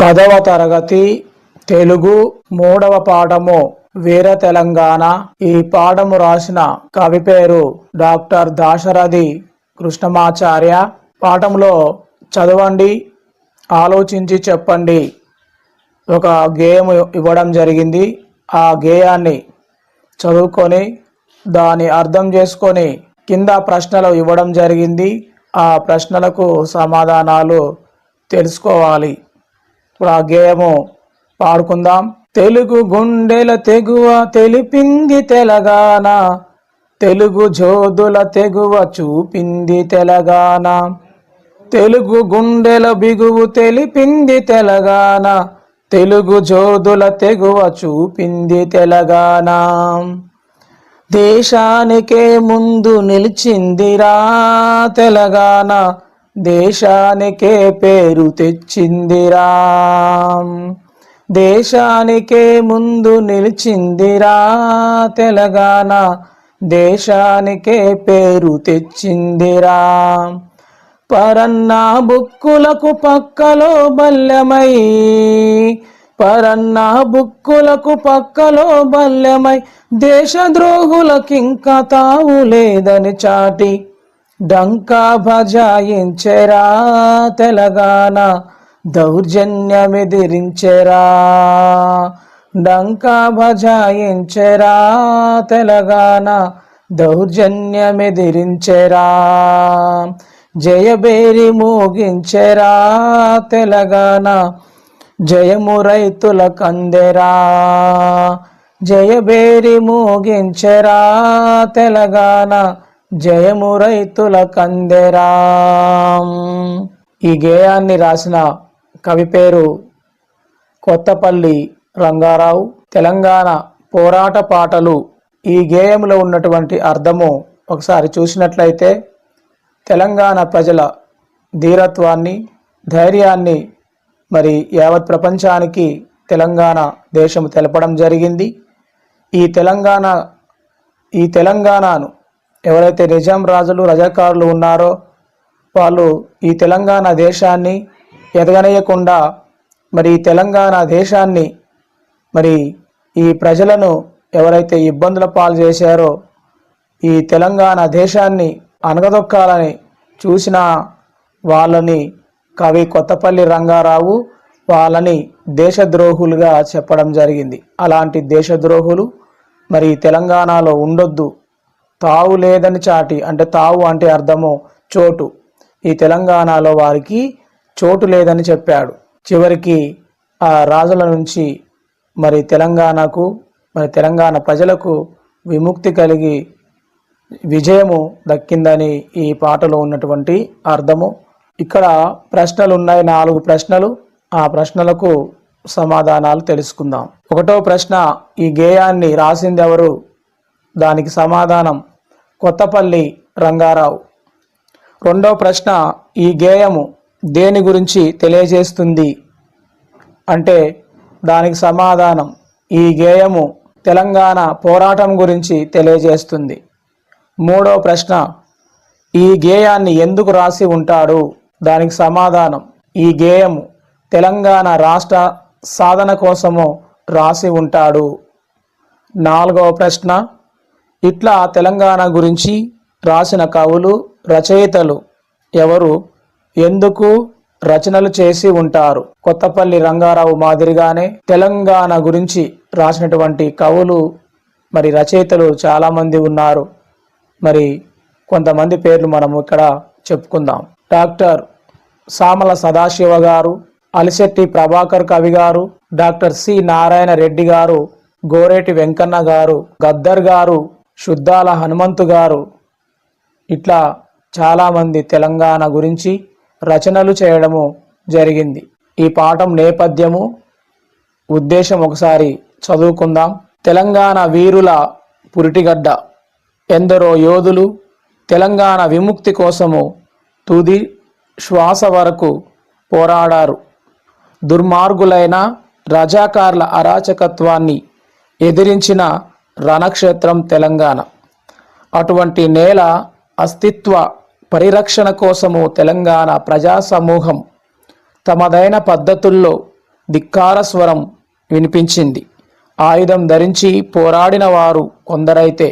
పదవ తరగతి తెలుగు మూడవ పాఠము వీర తెలంగాణ. ఈ పాఠము రాసిన కవి పేరు డాక్టర్ దాశరథి కృష్ణమాచార్య. పాఠంలో చదవండి ఆలోచించి చెప్పండి. ఒక గేయం ఇవ్వడం జరిగింది. ఆ గేయాన్ని చదువుకొని దాని అర్థం చేసుకొని కింద ప్రశ్నలు ఇవ్వడం జరిగింది. ఆ ప్రశ్నలకు సమాధానాలు తెలుసుకోవాలి. ఇప్పుడు ఆ గేయము పాడుకుందాం. తెలుగు గుండెల తెగువ తెలిపింది తెలంగాణ. తెలుగు జోదుల తెగువ చూపింది తెలంగాణ. తెలుగు గుండెల బిగువు తెలిపింది తెలంగాణ. తెలుగు జోదుల తెగువ చూపింది తెలంగాణ. దేశానికే ముందు నిలిచిందిరా తెలంగాణ. దేశానికే పేరు తెచ్చిందిరా. దేశానికే ముందు నిలిచిందిరా తెలంగాణ. దేశానికే పేరు తెచ్చిందిరా. పరన్నా బుక్కులకు పక్కలో బల్లెమై. పరన్నా బుక్కులకు పక్కలో బల్లెమై. దేశద్రోహులకింకా తావు లేదని చాటి డంకా భజాయించెరా తెలంగాణ దౌర్జన్యమెదిరించెరా. డంకా భజాయించెరా తెలంగాణ దౌర్జన్యమెదిరించెరా. జయబేరి మోగించెరా తెలంగాణ జయము రైతుల కందెరా. జయబేరి మోగించెరా తెలంగాణ జయము రైతుల కందెరా. ఈ గేయాన్ని రాసిన కవి పేరు కొత్తపల్లి రంగారావు. తెలంగాణ పోరాట పాటలు ఈ గేయంలో ఉన్నటువంటి అర్థము ఒకసారి చూసినట్లయితే తెలంగాణ ప్రజల ధీరత్వాన్ని ధైర్యాన్ని మరి యావత్ ప్రపంచానికి తెలంగాణ దేశం తెలపడం జరిగింది. ఈ తెలంగాణ ఈ తెలంగాణను ఎవరైతే నిజాం రాజులు రజాకారులు ఉన్నారో వాళ్ళు ఈ తెలంగాణ దేశాన్ని ఎదగనేయకుండా మరి ఈ తెలంగాణ దేశాన్ని మరి ఈ ప్రజలను ఎవరైతే ఇబ్బందుల పాలు చేశారో ఈ తెలంగాణ దేశాన్ని అనగదొక్కాలని చూసిన వాళ్ళని కవి కొత్తపల్లి రంగారావు వాళ్ళని దేశద్రోహులుగా చెప్పడం జరిగింది. అలాంటి దేశద్రోహులు మరి తెలంగాణలో ఉండొద్దు. తావు లేదని చాటి అంటే తావు అంటే అర్థము చోటు. ఈ తెలంగాణలో వారికి చోటు లేదని చెప్పాడు. చివరికి ఆ రాజుల నుంచి మరి తెలంగాణకు మరి తెలంగాణ ప్రజలకు విముక్తి కలిగి విజయము దక్కిందని ఈ పాటలో ఉన్నటువంటి అర్థము. ఇక్కడ ప్రశ్నలు ఉన్నాయి నాలుగు ప్రశ్నలు. ఆ ప్రశ్నలకు సమాధానాలు తెలుసుకుందాం. ఒకటో ప్రశ్న ఈ గేయాన్ని రాసింది ఎవరు దానికి సమాధానం కొత్తపల్లి రంగారావు. రెండో ప్రశ్న ఈ గేయము దేని గురించి తెలియజేస్తుంది? అంటే దానికి సమాధానం ఈ గేయము తెలంగాణ పోరాటం గురించి తెలియజేస్తుంది. మూడో ప్రశ్న ఈ గేయాన్ని ఎందుకు రాసి ఉంటాడు? దానికి సమాధానం ఈ గేయము తెలంగాణ రాష్ట్ర సాధన కోసము రాసి ఉంటాడు. నాలుగవ ప్రశ్న ఇట్లా తెలంగాణ గురించి రాసిన కవులు రచయితలు ఎవరు ఎందుకు రచనలు చేసి ఉంటారు? కొత్తపల్లి రంగారావు మాదిరిగానే తెలంగాణ గురించి రాసినటువంటి కవులు మరి రచయితలు చాలామంది ఉన్నారు. మరి కొంతమంది పేర్లు మనం ఇక్కడ చెప్పుకుందాం. డాక్టర్ సామల సదాశివ గారు అలిశెట్టి ప్రభాకర్ కవి గారు డాక్టర్ సి నారాయణ రెడ్డి గారు గోరేటి వెంకన్న గారు గద్దర్ గారు శుద్ధాల హనుమంతు గారు ఇట్లా చాలామంది తెలంగాణ గురించి రచనలు చేయడము జరిగింది. ఈ పాఠం నేపథ్యము ఉద్దేశం ఒకసారి చదువుకుందాం. తెలంగాణ వీరుల పురిటిగడ్డ. ఎందరో యోధులు తెలంగాణ విముక్తి కోసము తుది శ్వాస వరకు పోరాడారు. దుర్మార్గులైన రజాకార్ల అరాచకత్వాన్ని ఎదిరించిన రణక్షేత్రం తెలంగాణ. అటువంటి నేల అస్తిత్వ పరిరక్షణ కోసము తెలంగాణ ప్రజా సమూహం తమదైన పద్ధతుల్లో ధిక్కార స్వరం వినిపించింది. ఆయుధం ధరించి పోరాడిన వారు కొందరైతే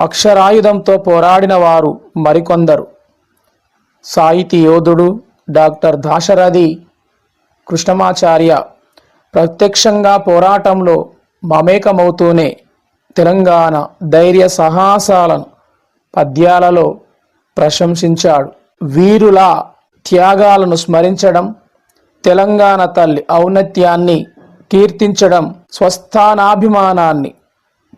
అక్షరాయుధంతో పోరాడిన వారు మరికొందరు. సాహితీ యోధుడు డాక్టర్ దాశరథి కృష్ణమాచార్య ప్రత్యక్షంగా పోరాటంలో మమేకమవుతూనే తెలంగాణ ధైర్య సాహసాలను పద్యాలలో ప్రశంసించాడు. వీరుల త్యాగాలను స్మరించడం తెలంగాణ తల్లి ఔన్నత్యాన్ని కీర్తించడం స్వస్థానాభిమానాన్ని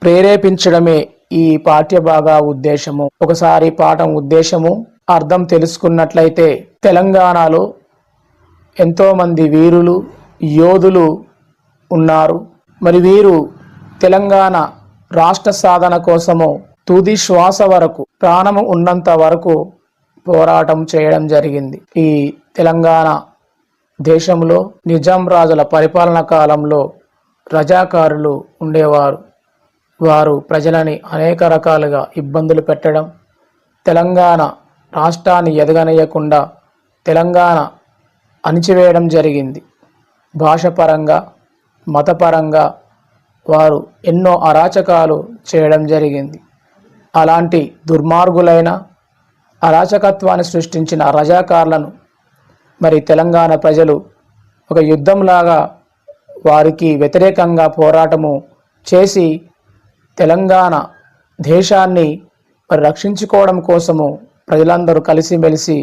ప్రేరేపించడమే ఈ పాఠ్యభాగ ఉద్దేశము. ఒకసారి పాఠం ఉద్దేశము అర్థం తెలుసుకున్నట్లయితే తెలంగాణలో ఎంతోమంది వీరులు యోధులు ఉన్నారు. మరి వీరు తెలంగాణ రాష్ట్ర సాధన కోసము తుది శ్వాస వరకు ప్రాణము ఉన్నంత వరకు పోరాటం చేయడం జరిగింది. ఈ తెలంగాణ దేశంలో నిజాం రాజుల పరిపాలన కాలంలో రజాకారులు ఉండేవారు. వారు ప్రజలని అనేక రకాలుగా ఇబ్బందులు పెట్టడం తెలంగాణ రాష్ట్రాన్ని ఎదగనీయకుండా తెలంగాణ అణిచివేయడం జరిగింది. భాషపరంగా మతపరంగా వారు ఎన్నో అరాచకాలు చేయడం జరిగింది. అలాంటి దుర్మార్గులైన అరాచకత్వాన్ని సృష్టించిన రజాకారులను మరి తెలంగాణ ప్రజలు ఒక యుద్ధంలాగా వారికి వ్యతిరేకంగా పోరాటము చేసి తెలంగాణ దేశాన్ని మరి రక్షించుకోవడం కోసము ప్రజలందరూ కలిసిమెలిసి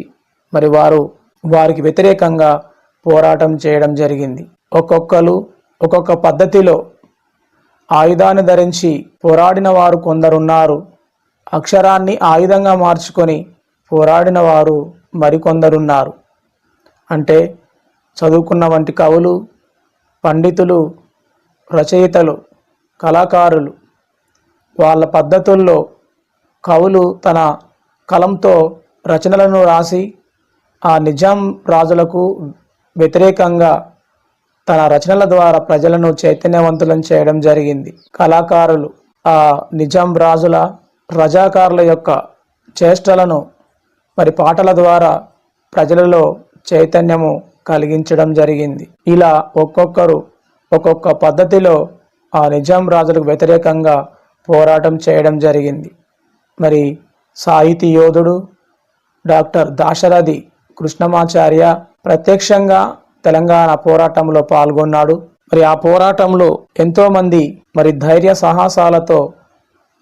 మరి వారు వారికి వ్యతిరేకంగా పోరాటం చేయడం జరిగింది. ఒక్కొక్కరు ఒక్కొక్క పద్ధతిలో ఆయుధాన్ని ధరించి పోరాడిన వారు కొందరున్నారు. అక్షరాన్ని ఆయుధంగా మార్చుకొని పోరాడిన వారు మరికొందరున్నారు. అంటే చదువుకున్న వంటి కవులు పండితులు రచయితలు కళాకారులు వాళ్ళ పద్ధతుల్లో కవులు తన కలంతో రచనలను రాసి ఆ నిజాం రాజులకు వ్యతిరేకంగా తన రచనల ద్వారా ప్రజలను చైతన్యవంతులను చేయడం జరిగింది. కళాకారులు ఆ నిజాం రాజుల రజాకారుల యొక్క చేష్టలను మరి పాటల ద్వారా ప్రజలలో చైతన్యము కలిగించడం జరిగింది. ఇలా ఒక్కొక్కరు ఒక్కొక్క పద్ధతిలో ఆ నిజాం రాజులకు వ్యతిరేకంగా పోరాటం చేయడం జరిగింది. మరి సాహితీ యోధుడు డాక్టర్ దాశరథి కృష్ణమాచార్య ప్రత్యక్షంగా తెలంగాణ పోరాటంలో పాల్గొన్నాడు. మరి ఆ పోరాటంలో ఎంతోమంది మరి ధైర్య సాహసాలతో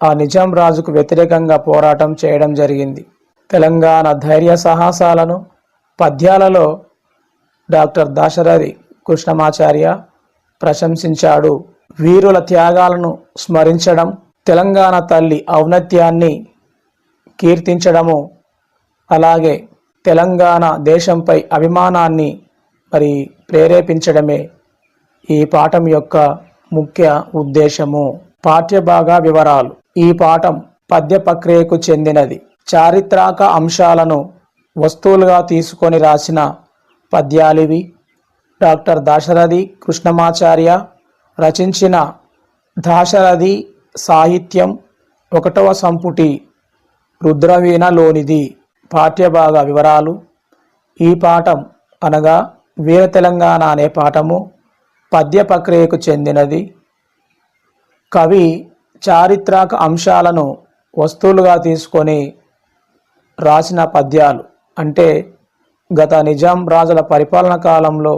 ఆ నిజాం రాజుకు వ్యతిరేకంగా పోరాటం చేయడం జరిగింది. తెలంగాణ ధైర్య సాహసాలను పద్యాలలో డాక్టర్ దాశరథి కృష్ణమాచార్య ప్రశంసించాడు. వీరుల త్యాగాలను స్మరించడం తెలంగాణ తల్లి ఔన్నత్యాన్ని కీర్తించడము అలాగే తెలంగాణ దేశంపై అభిమానాన్ని మరి ప్రేరేపించడమే ఈ పాఠం యొక్క ముఖ్య ఉద్దేశము. పాఠ్యభాగ వివరాలు. ఈ పాఠం పద్య ప్రక్రియకు చెందినది. చారిత్రక అంశాలను వస్తువులుగా తీసుకొని రాసిన పద్యాలివి డాక్టర్ దాశరథి కృష్ణమాచార్య రచించిన దాశరథి సాహిత్యం ఒకటవ సంపుటి రుద్రవీణలోనిది. పాఠ్యభాగ వివరాలు. ఈ పాఠం అనగా వీర తెలంగాణ అనే పాఠము పద్య ప్రక్రియకు చెందినది. కవి చారిత్రక అంశాలను వస్తువులుగా తీసుకొని రాసిన పద్యాలు. అంటే గత నిజాం రాజుల పరిపాలన కాలంలో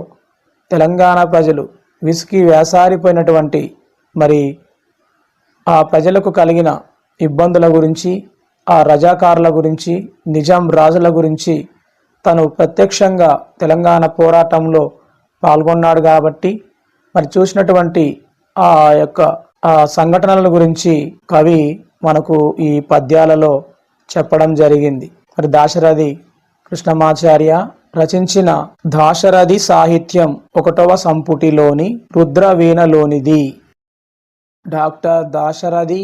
తెలంగాణ ప్రజలు విసికి వేసారిపోయినటువంటి మరి ఆ ప్రజలకు కలిగిన ఇబ్బందుల గురించి ఆ రజాకారుల గురించి నిజాం రాజుల గురించి తను ప్రత్యక్షంగా తెలంగాణ పోరాటంలో పాల్గొన్నాడు కాబట్టి మరి చూసినటువంటి ఆ యొక్క ఆ సంఘటనల గురించి కవి మనకు ఈ పద్యాలలో చెప్పడం జరిగింది. మరి దాశరథి కృష్ణమాచార్య రచించిన దాశరథి సాహిత్యం ఒకటవ సంపుటిలోని రుద్రవీణలోనిది. డాక్టర్ దాశరథి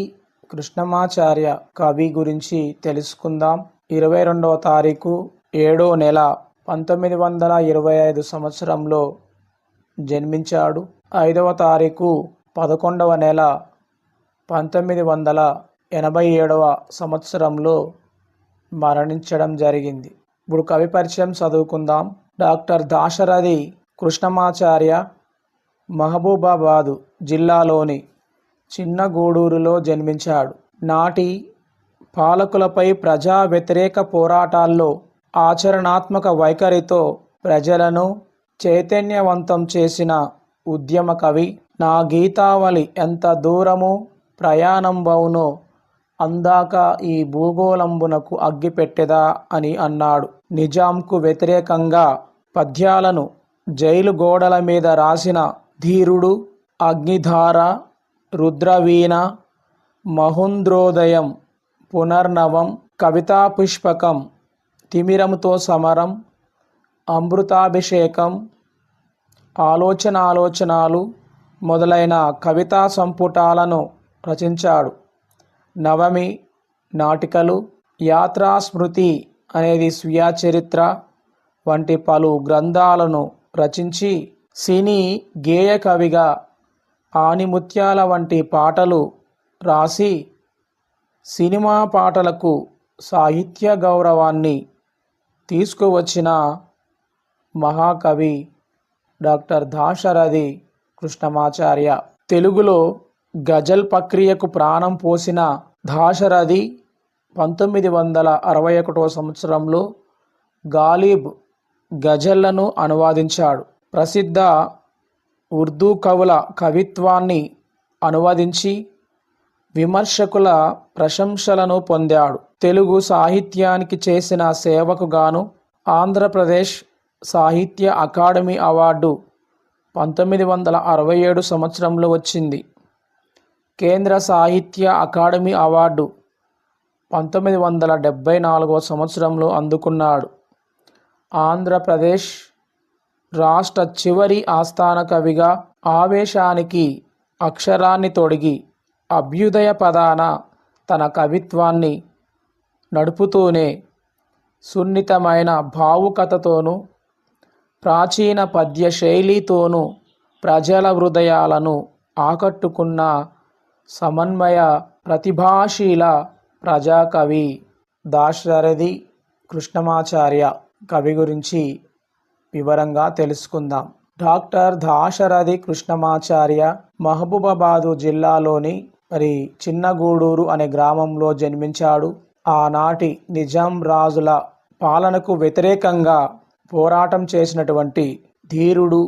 కృష్ణమాచార్య కవి గురించి తెలుసుకుందాం. ఇరవై రెండవ తారీఖు ఏడో నెల పంతొమ్మిది వందల ఇరవై ఐదు సంవత్సరంలో జన్మించాడు. ఐదవ తారీఖు పదకొండవ నెల పంతొమ్మిది వందల ఎనభై ఏడవ సంవత్సరంలో మరణించడం జరిగింది. ఇప్పుడు కవి పరిచయం చదువుకుందాం. డాక్టర్ దాశరథి కృష్ణమాచార్య మహబూబాబాదు జిల్లాలోని చిన్న గూడూరులో జన్మించాడు. నాటి పాలకులపై ప్రజా వ్యతిరేక పోరాటాల్లో ఆచరణాత్మక వైఖరితో ప్రజలను చైతన్యవంతం చేసిన ఉద్యమ కవి నా గీతావళి ఎంత దూరము ప్రయాణంబవునో అందాక ఈ భూగోళంబునకు అగ్గిపెట్టెదా అని అన్నాడు. నిజాంకు వ్యతిరేకంగా పద్యాలను జైలు గోడల మీద రాసిన ధీరుడు అగ్నిధార రుద్రవీణ మహుంద్రోదయం పునర్నవం కవితాపుష్పకం తిమిరంతో సమరం అమృతాభిషేకం ఆలోచన ఆలోచనాలు మొదలైన కవితా సంపుటాలను రచించాడు. నవమి నాటికలు యాత్రా స్మృతి అనేది స్వీయ చరిత్ర వంటి పలు గ్రంథాలను రచించి సినీ గేయ కవిగా ఆనిముత్యాల వంటి పాటలు రాసి సినిమా పాటలకు సాహిత్య గౌరవాన్ని తీసుకువచ్చిన మహాకవి డాక్టర్ దాశరథి కృష్ణమాచార్య. తెలుగులో గజల్ ప్రక్రియకు ప్రాణం పోసిన దాశరథి పంతొమ్మిది వందల అరవై ఒకటో సంవత్సరంలో గాలిబ్ గజల్లను అనువాదించాడు. ప్రసిద్ధ ఉర్దూ కవుల కవిత్వాన్ని అనువదించి విమర్శకుల ప్రశంసలను పొందాడు. తెలుగు సాహిత్యానికి చేసిన సేవకు గాను ఆంధ్రప్రదేశ్ సాహిత్య అకాడమీ అవార్డు పంతొమ్మిది వందల అరవై ఏడు సంవత్సరంలో వచ్చింది. కేంద్ర సాహిత్య అకాడమీ అవార్డు పంతొమ్మిది వందల డెబ్భై నాలుగో సంవత్సరంలో అందుకున్నాడు. ఆంధ్రప్రదేశ్ రాష్ట్ర చివరి ఆస్థాన కవిగా ఆవేశానికి అక్షరాన్ని తొడిగి అభ్యుదయ పదాన తన కవిత్వాన్ని నడుపుతూనే సున్నితమైన భావుకతతోనూ ప్రాచీన పద్య శైలితోనూ ప్రజల హృదయాలను ఆకట్టుకున్న సమన్వయ ప్రతిభాశీల ప్రజాకవి దాశరథి కృష్ణమాచార్య కవి గురించి వివరంగా తెలుసుకుందాం. డాక్టర్ దాశరథి కృష్ణమాచార్య మహబూబాబాదు జిల్లాలోని మరి చిన్నగూడూరు అనే గ్రామంలో జన్మించాడు. ఆనాటి నిజాం రాజుల పాలనకు వ్యతిరేకంగా పోరాటం చేసినటువంటి ధీరుడు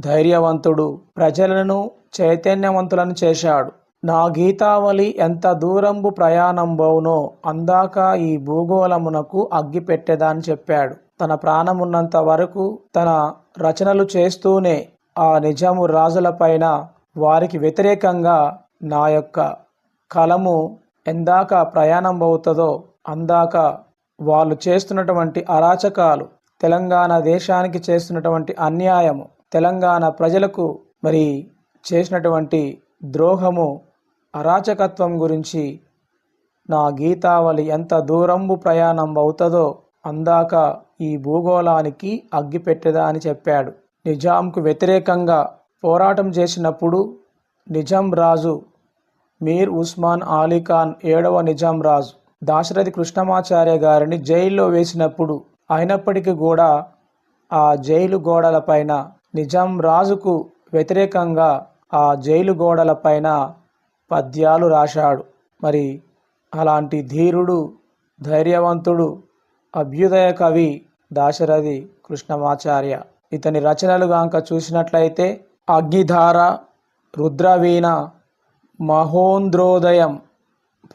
ధైర్యవంతుడు ప్రజలను చైతన్యవంతులను చేశాడు. నా గీతావళి ఎంత దూరంబు ప్రయాణంబోనో అందాక ఈ భూగోళమునకు అగ్గిపెట్టేదని చెప్పాడు. తన ప్రాణమున్నంత వరకు తన రచనలు చేస్తూనే ఆ నిజాము రాజులపైన వారికి వ్యతిరేకంగా నా యొక్క కలము ఎందాక ప్రయాణం అవుతుందో అందాక వాళ్ళు చేస్తున్నటువంటి అరాచకాలు తెలంగాణ దేశానికి చేస్తున్నటువంటి అన్యాయము తెలంగాణ ప్రజలకు మరి చేసినటువంటి ద్రోహము అరాచకత్వం గురించి నా గీతావళి ఎంత దూరంబు ప్రయాణం అవుతుందో అందాక ఈ భూగోళానికి అగ్గిపెట్టెదా అని చెప్పాడు. నిజాంకు వ్యతిరేకంగా పోరాటం చేసినప్పుడు నిజాం రాజు మీర్ ఉస్మాన్ అలీ ఖాన్ ఏడవ నిజాం రాజు. దాశరథి కృష్ణమాచార్య గారిని జైల్లో వేసినప్పుడు అయినప్పటికీ కూడా ఆ జైలు గోడలపైన నిజాం రాజుకు వ్యతిరేకంగా ఆ జైలు గోడలపైన పద్యాలు రాశాడు. మరి అలాంటి ధీరుడు ధైర్యవంతుడు అభ్యుదయ కవి దాశరథి కృష్ణమాచార్య. ఇతని రచనలుగాంక చూసినట్లయితే అగ్నిధార రుద్రవీణ మహోంద్రోదయం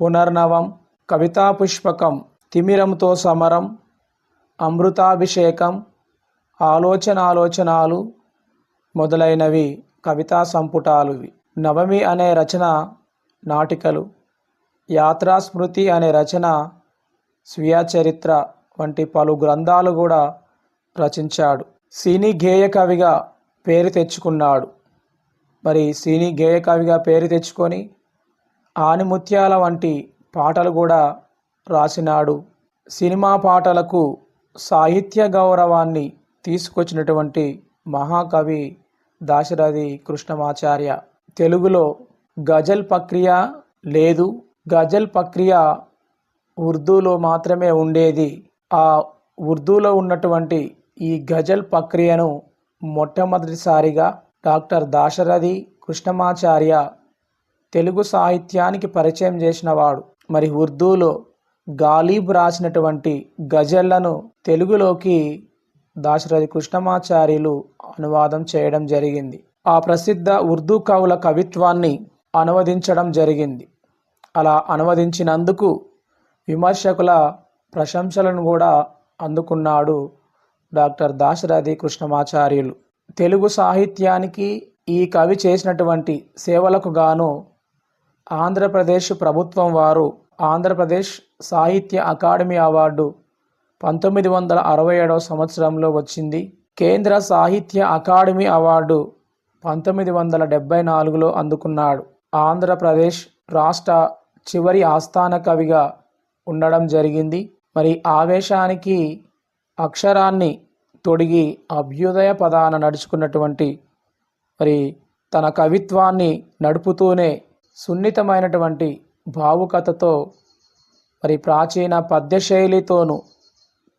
పునర్నవం కవితాపుష్పకం తిమిరంతో సమరం అమృతాభిషేకం ఆలోచనాలోచనాలు మొదలైనవి కవితా సంపుటాలువి. నవమి అనే రచన నాటికలు యాత్రాస్మృతి అనే రచన స్వీయ చరిత్ర వంటి పలు గ్రంథాలు కూడా రచించాడు. సినీ గేయ కవిగా పేరు తెచ్చుకున్నాడు. మరి సినీ గేయ కవిగా పేరు తెచ్చుకొని ఆనిముత్యాల వంటి పాటలు కూడా రాసినాడు. సినిమా పాటలకు సాహిత్య గౌరవాన్ని తీసుకొచ్చినటువంటి మహాకవి దాశరథి కృష్ణమాచార్య. తెలుగులో గజల్ ప్రక్రియ లేదు. గజల్ ప్రక్రియ ఉర్దూలో మాత్రమే ఉండేది. ఆ ఉర్దూలో ఉన్నటువంటి ఈ గజల్ ప్రక్రియను మొట్టమొదటిసారిగా డాక్టర్ దాశరథి కృష్ణమాచార్య తెలుగు సాహిత్యానికి పరిచయం చేసినవాడు మరి ఉర్దూలో గాలీబ్ రాసినటువంటి గజళ్ళను తెలుగులోకి దాశరథి కృష్ణమాచార్యులు అనువాదం చేయడం జరిగింది. ఆ ప్రసిద్ధ ఉర్దూ కవుల కవిత్వాన్ని అనువదించడం జరిగింది. అలా అనువదించినందుకు విమర్శకుల ప్రశంసలను కూడా అందుకున్నాడు డాక్టర్ దాశరథి కృష్ణమాచార్యులు. తెలుగు సాహిత్యానికి ఈ కవి చేసినటువంటి సేవలకు గాను ఆంధ్రప్రదేశ్ ప్రభుత్వం వారు ఆంధ్రప్రదేశ్ సాహిత్య అకాడమీ అవార్డు పంతొమ్మిది వందల అరవై ఏడవ సంవత్సరంలో వచ్చింది. కేంద్ర సాహిత్య అకాడమీ అవార్డు పంతొమ్మిది వందల డెబ్బై నాలుగులో అందుకున్నాడు. ఆంధ్రప్రదేశ్ రాష్ట్ర చివరి ఆస్థాన కవిగా ఉండడం జరిగింది. మరి ఆవేశానికి అక్షరాన్ని తొడిగి అభ్యుదయ పదాన నడుచుకున్నటువంటి మరి తన కవిత్వాన్ని నడుపుతూనే సున్నితమైనటువంటి భావుకతతో మరి ప్రాచీన పద్యశైలితోనూ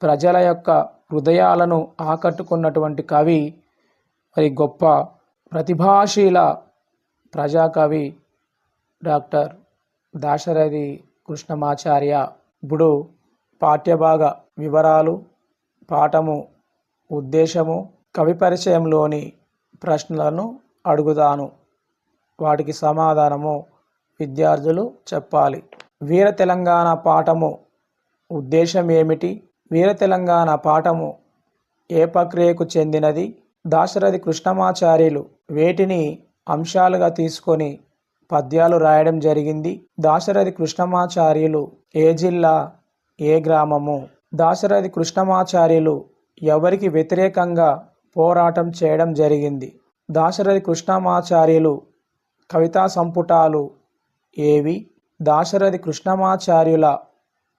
ప్రజల యొక్క హృదయాలను ఆకట్టుకున్నటువంటి కవి మరి గొప్ప ప్రతిభాశీల ప్రజాకవి డాక్టర్ దాశరథి కృష్ణమాచార్య. ఇప్పుడు పాఠ్యభాగ వివరాలు పాఠము ఉద్దేశము కవి పరిచయంలోని ప్రశ్నలను అడుగుతాను. వాటికి సమాధానము విద్యార్థులు చెప్పాలి. వీర తెలంగాణ పాఠము ఉద్దేశం ఏమిటి వీర తెలంగాణ పాఠము ఏ ప్రక్రియకు చెందినది? దాశరథి కృష్ణమాచార్యులు వేటిని అంశాలుగా తీసుకొని పద్యాలు రాయడం జరిగింది. దాశరథి కృష్ణమాచార్యులు ఏ జిల్లా? ఏ గ్రామము? దాశరథి కృష్ణమాచార్యులు ఎవరికి వ్యతిరేకంగా పోరాటం చేయడం జరిగింది. దాశరథి కృష్ణమాచార్యులు కవితా సంపుటాలు ఏవి? దాశరథి కృష్ణమాచార్యుల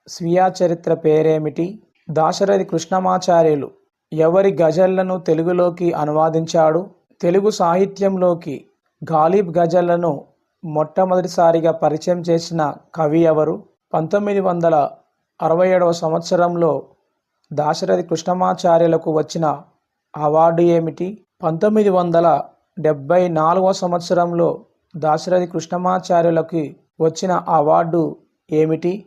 స్వీయ చరిత్ర పేరేమిటి? దాశరథి కృష్ణమాచార్యులు ఎవరి గజళ్ళను తెలుగులోకి అనువాదించాడు? తెలుగు సాహిత్యంలోకి గాలిబ్ గజళ్ళను మొట్టమొదటిసారిగా పరిచయం చేసిన కవి ఎవరు? పంతొమ్మిది వందల అరవై ఏడవ సంవత్సరంలో దాశరథి కృష్ణమాచార్యులకు వచ్చిన అవార్డు ఏమిటి? పంతొమ్మిది వందల డెబ్భై నాలుగవ సంవత్సరంలో దాశరథి కృష్ణమాచార్యులకి వచ్చిన అవార్డు ఏమిటి?